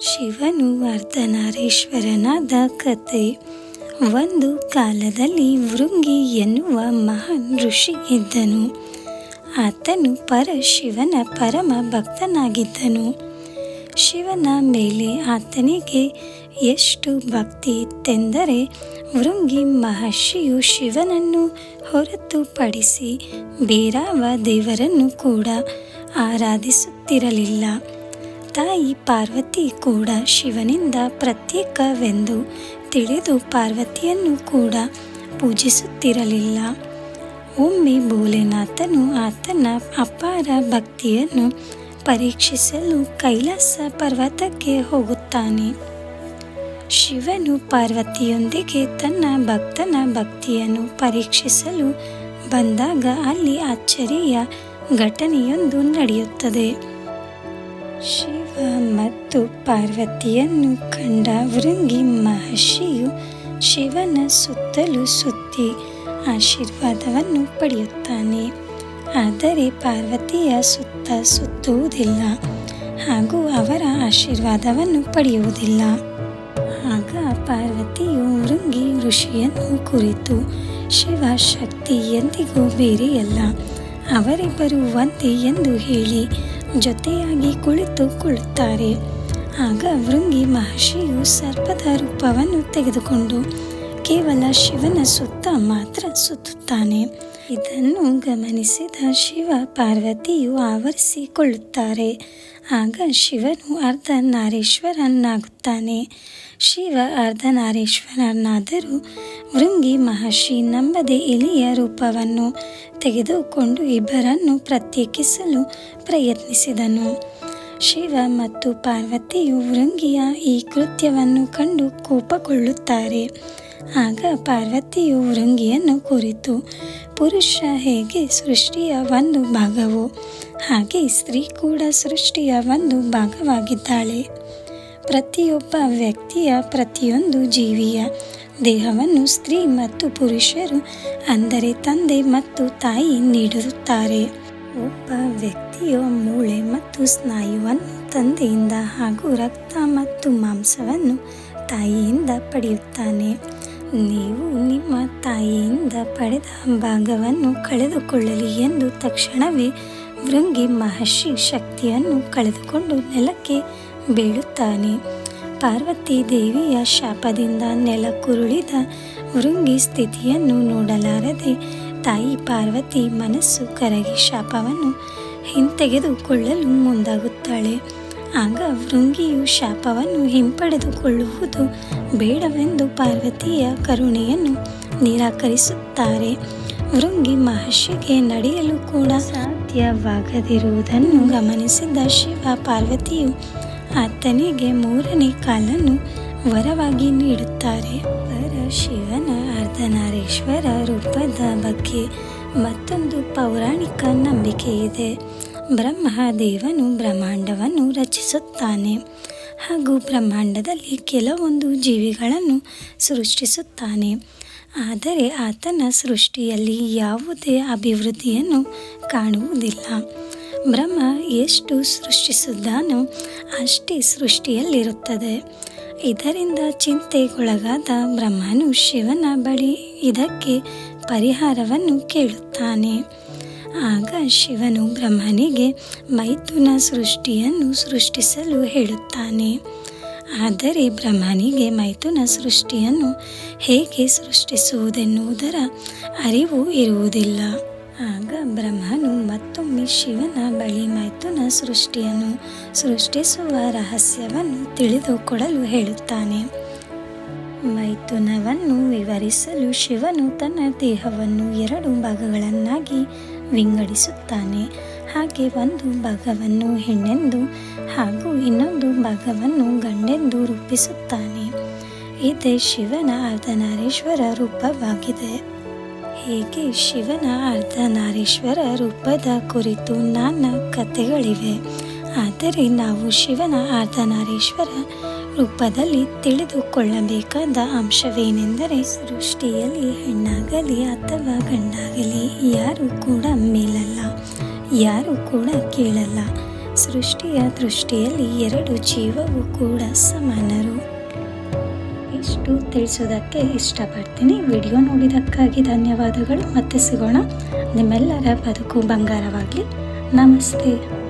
ಶಿವನು ಅರ್ಧನಾರೀಶ್ವರನಾದ ಕತೆ ಒಂದು ಕಾಲದಲ್ಲಿ ವೃಂಗಿ ಎನ್ನುವ ಮಹಾನ್ ಋಷಿ ಇದ್ದನು. ಆತನು ಪರಶಿವನ ಪರಮ ಭಕ್ತನಾಗಿದ್ದನು. ಶಿವನ ಮೇಲೆ ಆತನಿಗೆ ಎಷ್ಟು ಭಕ್ತಿ ಇತ್ತೆಂದರೆ ವೃಂಗಿ ಮಹರ್ಷಿಯು ಶಿವನನ್ನು ಹೊರತುಪಡಿಸಿ ಬೇರಾವ ದೇವರನ್ನು ಕೂಡ ಆರಾಧಿಸುತ್ತಿರಲಿಲ್ಲ. ತಾಯಿ ಪಾರ್ವತಿ ಕೂಡ ಶಿವನಿಂದ ಪ್ರತ್ಯೇಕವೆಂದು ತಿಳಿದು ಪಾರ್ವತಿಯನ್ನು ಕೂಡ ಪೂಜಿಸುತ್ತಿರಲಿಲ್ಲ. ಒಮ್ಮೆ ಭೋಲೆನಾಥನು ಆತನ ಅಪಾರ ಭಕ್ತಿಯನ್ನು ಪರೀಕ್ಷಿಸಲು ಕೈಲಾಸ ಪರ್ವತಕ್ಕೆ ಹೋಗುತ್ತಾನೆ. ಶಿವನು ಪಾರ್ವತಿಯೊಂದಿಗೆ ತನ್ನ ಭಕ್ತನ ಭಕ್ತಿಯನ್ನು ಪರೀಕ್ಷಿಸಲು ಬಂದಾಗ ಅಲ್ಲಿ ಅಚ್ಚರಿಯ ಘಟನೆಯೊಂದು ನಡೆಯುತ್ತದೆ. ಶಿವ ಮತ್ತು ಪಾರ್ವತಿಯನ್ನು ಕಂಡ ವೃಂಗಿ ಮಹರ್ಷಿಯು ಶಿವನ ಸುತ್ತಲೂ ಸುತ್ತಿ ಆಶೀರ್ವಾದವನ್ನು ಪಡೆಯುತ್ತಾನೆ. ಆದರೆ ಪಾರ್ವತಿಯ ಸುತ್ತ ಸುತ್ತುವುದಿಲ್ಲ ಹಾಗೂ ಅವರ ಆಶೀರ್ವಾದವನ್ನು ಪಡೆಯುವುದಿಲ್ಲ. ಆಗ ಪಾರ್ವತಿಯು ವೃಂಗಿ ಋಷಿಯನ್ನು ಕುರಿತು, ಶಿವ, ಶಕ್ತಿ ಎಂದಿಗೂ ಬೇರೆಯಲ್ಲ, ಅವರಿಬ್ಬರು ಒಂದೇ ಎಂದು ಹೇಳಿ ಜೊತೆಯಾಗಿ ಕುಳಿತುಕೊಳ್ಳುತ್ತಾರೆ ಆಗ ವೃಂಗಿ ಮಹರ್ಷಿಯು ಸರ್ಪದ ರೂಪವನ್ನು ತೆಗೆದುಕೊಂಡು ಕೇವಲ ಶಿವನ ಸುತ್ತ ಮಾತ್ರ ಸುತ್ತುತ್ತಾನೆ. ಇದನ್ನು ಗಮನಿಸಿದ ಶಿವ ಪಾರ್ವತಿಯು ಆವರಿಸಿಕೊಳ್ಳುತ್ತಾರೆ. ಆಗ ಶಿವನು ಅರ್ಧನಾರೀಶ್ವರನಾಗುತ್ತಾನೆ ಶಿವ ಅರ್ಧನಾರೀಶ್ವರನಾದರೂ ವೃಂಗಿ ಮಹರ್ಷಿ ನಂಬದೆ ಇಲಿಯ ರೂಪವನ್ನು ತೆಗೆದುಕೊಂಡು ಇಬ್ಬರನ್ನು ಪ್ರತ್ಯೇಕಿಸಲು ಪ್ರಯತ್ನಿಸಿದನು. ಶಿವ ಮತ್ತು ಪಾರ್ವತಿಯು ವೃಂಗಿಯ ಈ ಕೃತ್ಯವನ್ನು ಕಂಡು ಕೋಪಗೊಳ್ಳುತ್ತಾರೆ. ಆಗ ಪಾರ್ವತಿಯು ವೃಂಗಿಯನ್ನು ಕುರಿತು. ಪುರುಷ ಹೇಗೆ ಸೃಷ್ಟಿಯ ಒಂದು ಭಾಗವು ಹಾಗೆ ಸ್ತ್ರೀ ಕೂಡ ಸೃಷ್ಟಿಯ ಒಂದು ಭಾಗವಾಗಿದ್ದಾಳೆ. ಪ್ರತಿಯೊಬ್ಬ ವ್ಯಕ್ತಿಯ ಪ್ರತಿಯೊಂದು ಜೀವಿಯ ದೇಹವನ್ನು ಸ್ತ್ರೀ ಮತ್ತು ಪುರುಷರು, ಅಂದರೆ ತಂದೆ ಮತ್ತು ತಾಯಿ ನೀಡಿರುತ್ತಾರೆ. ಒಬ್ಬ ವ್ಯಕ್ತಿಯ ಮೂಳೆ ಮತ್ತು ಸ್ನಾಯುವನ್ನು ತಂದೆಯಿಂದ ಹಾಗೂ ರಕ್ತ ಮತ್ತು ಮಾಂಸವನ್ನು ತಾಯಿಯಿಂದ ಪಡೆಯುತ್ತಾನೆ. ನೀವು ನಿಮ್ಮ ತಾಯಿಯಿಂದ ಪಡೆದ ಭಾಗವನ್ನು ಕಳೆದುಕೊಳ್ಳಲಿ ಎಂದು ತಕ್ಷಣವೇ ವೃಂಗಿ ಮಹರ್ಷಿ ಶಕ್ತಿಯನ್ನು ಕಳೆದುಕೊಂಡು ನೆಲಕ್ಕೆ ಬೀಳುತ್ತಾನೆ. ಪಾರ್ವತಿ ದೇವಿಯ ಶಾಪದಿಂದ ನೆಲಕ್ಕುರುಳಿದ ವೃಂಗಿ ಸ್ಥಿತಿಯನ್ನು ನೋಡಲಾರದೆ ತಾಯಿ ಪಾರ್ವತಿ ಮನಸ್ಸು ಕರಗಿ ಶಾಪವನ್ನು ಹಿಂತೆಗೆದುಕೊಳ್ಳಲು ಮುಂದಾಗುತ್ತಾಳೆ. ಆಗ ವೃಂಗಿಯು ಶಾಪವನ್ನು ಹಿಂಪಡೆದುಕೊಳ್ಳುವುದು ಬೇಡವೆಂದು ಪಾರ್ವತಿಯ ಕರುಣೆಯನ್ನು ನಿರಾಕರಿಸುತ್ತಾರೆ. ವೃಂಗಿ ಮಹರ್ಷಿಗೆ ನಡೆಯಲು ಕೂಡ ಸಾಧ್ಯವಾಗದಿರುವುದನ್ನು ಗಮನಿಸಿದ ಶಿವ ಪಾರ್ವತಿಯು ಆತನಿಗೆ ಮೂರನೇ ಕಾಲನ್ನು ವರವಾಗಿ ನೀಡುತ್ತಾರೆ. ಪರ ಶಿವನ ಅರ್ಧನಾರೇಶ್ವರ ರೂಪದ ಬಗ್ಗೆ ಮತ್ತೊಂದು ಪೌರಾಣಿಕ ನಂಬಿಕೆ ಇದೆ. ಬ್ರಹ್ಮದೇವನು ಬ್ರಹ್ಮಾಂಡವನ್ನು ರಚಿಸುತ್ತಾನೆ. ಹಾಗೂ ಬ್ರಹ್ಮಾಂಡದಲ್ಲಿ ಕೆಲವೊಂದು ಜೀವಿಗಳನ್ನು ಸೃಷ್ಟಿಸುತ್ತಾನೆ. ಆದರೆ ಆತನ ಸೃಷ್ಟಿಯಲ್ಲಿ ಯಾವುದೇ ಅಭಿವೃದ್ಧಿಯನ್ನು ಕಾಣುವುದಿಲ್ಲ. ಬ್ರಹ್ಮ ಎಷ್ಟು ಸೃಷ್ಟಿಸಿದ್ದಾನೋ ಅಷ್ಟೇ ಸೃಷ್ಟಿಯಲ್ಲಿರುತ್ತದೆ. ಇದರಿಂದ ಚಿಂತೆಗೊಳಗಾದ ಬ್ರಹ್ಮನು ಶಿವನ ಬಳಿ ಇದಕ್ಕೆ ಪರಿಹಾರವನ್ನು ಕೇಳುತ್ತಾನೆ. ಆಗ ಶಿವನು ಬ್ರಹ್ಮನಿಗೆ ಮೈಥುನ ಸೃಷ್ಟಿಯನ್ನು ಸೃಷ್ಟಿಸಲು ಹೇಳುತ್ತಾನೆ. ಆದರೆ ಬ್ರಹ್ಮನಿಗೆ ಮೈಥುನ ಸೃಷ್ಟಿಯನ್ನು ಹೇಗೆ ಸೃಷ್ಟಿಸುವುದೆನ್ನುವುದರ ಅರಿವು ಇರುವುದಿಲ್ಲ. ಆಗ ಬ್ರಹ್ಮನು ಮತ್ತೊಮ್ಮೆ ಶಿವನ ಬಳಿ ಮೈಥುನ ಸೃಷ್ಟಿಯನ್ನು ಸೃಷ್ಟಿಸುವ ರಹಸ್ಯವನ್ನು ತಿಳಿದುಕೊಡಲು ಹೇಳುತ್ತಾನೆ. ಮೈಥುನವನ್ನು ವಿವರಿಸಲು ಶಿವನು ತನ್ನ ದೇಹವನ್ನು ಎರಡು ಭಾಗಗಳನ್ನಾಗಿ ವಿಂಗಡಿಸುತ್ತಾನೆ. ಹಾಗೆ ಒಂದು ಭಾಗವನ್ನು ಹೆಣ್ಣೆಂದು ಹಾಗೂ ಇನ್ನೊಂದು ಭಾಗವನ್ನು ಗಂಡೆಂದು ರೂಪಿಸುತ್ತಾನೆ. ಇದೇ ಶಿವನ ಅರ್ಧನಾರೇಶ್ವರ ರೂಪವಾಗಿದೆ. ಹೀಗೆ ಶಿವನ ಅರ್ಧನಾರೇಶ್ವರ ರೂಪದ ಕುರಿತು ನಾನಾ ಕಥೆಗಳಿವೆ. ಆದರೆ ನಾವು ಶಿವನ ಅರ್ಧನಾರೇಶ್ವರ ರೂಪದಲ್ಲಿ ತಿಳಿದುಕೊಳ್ಳಬೇಕಾದ ಅಂಶವೇನೆಂದರೆ ಸೃಷ್ಟಿಯಲ್ಲಿ ಹೆಣ್ಣಾಗಲಿ ಅಥವಾ ಗಂಡಾಗಲಿ ಯಾರು ಕೂಡ ಯಾರು ಕೂಡ ಕೇಳಲ್ಲ. ಸೃಷ್ಟಿಯ ದೃಷ್ಟಿಯಲ್ಲಿ ಎರಡು ಜೀವವು ಕೂಡ ಸಮಾನರು. ಇಷ್ಟು ತಿಳಿಸೋದಕ್ಕೆ ಇಷ್ಟಪಡ್ತೀನಿ. ವಿಡಿಯೋ ನೋಡಿದ್ದಕ್ಕಾಗಿ ಧನ್ಯವಾದಗಳು. ಮತ್ತೆ ಸಿಗೋಣ. ನಿಮ್ಮೆಲ್ಲರ ಬದುಕು ಬಂಗಾರವಾಗಲಿ. ನಮಸ್ತೆ.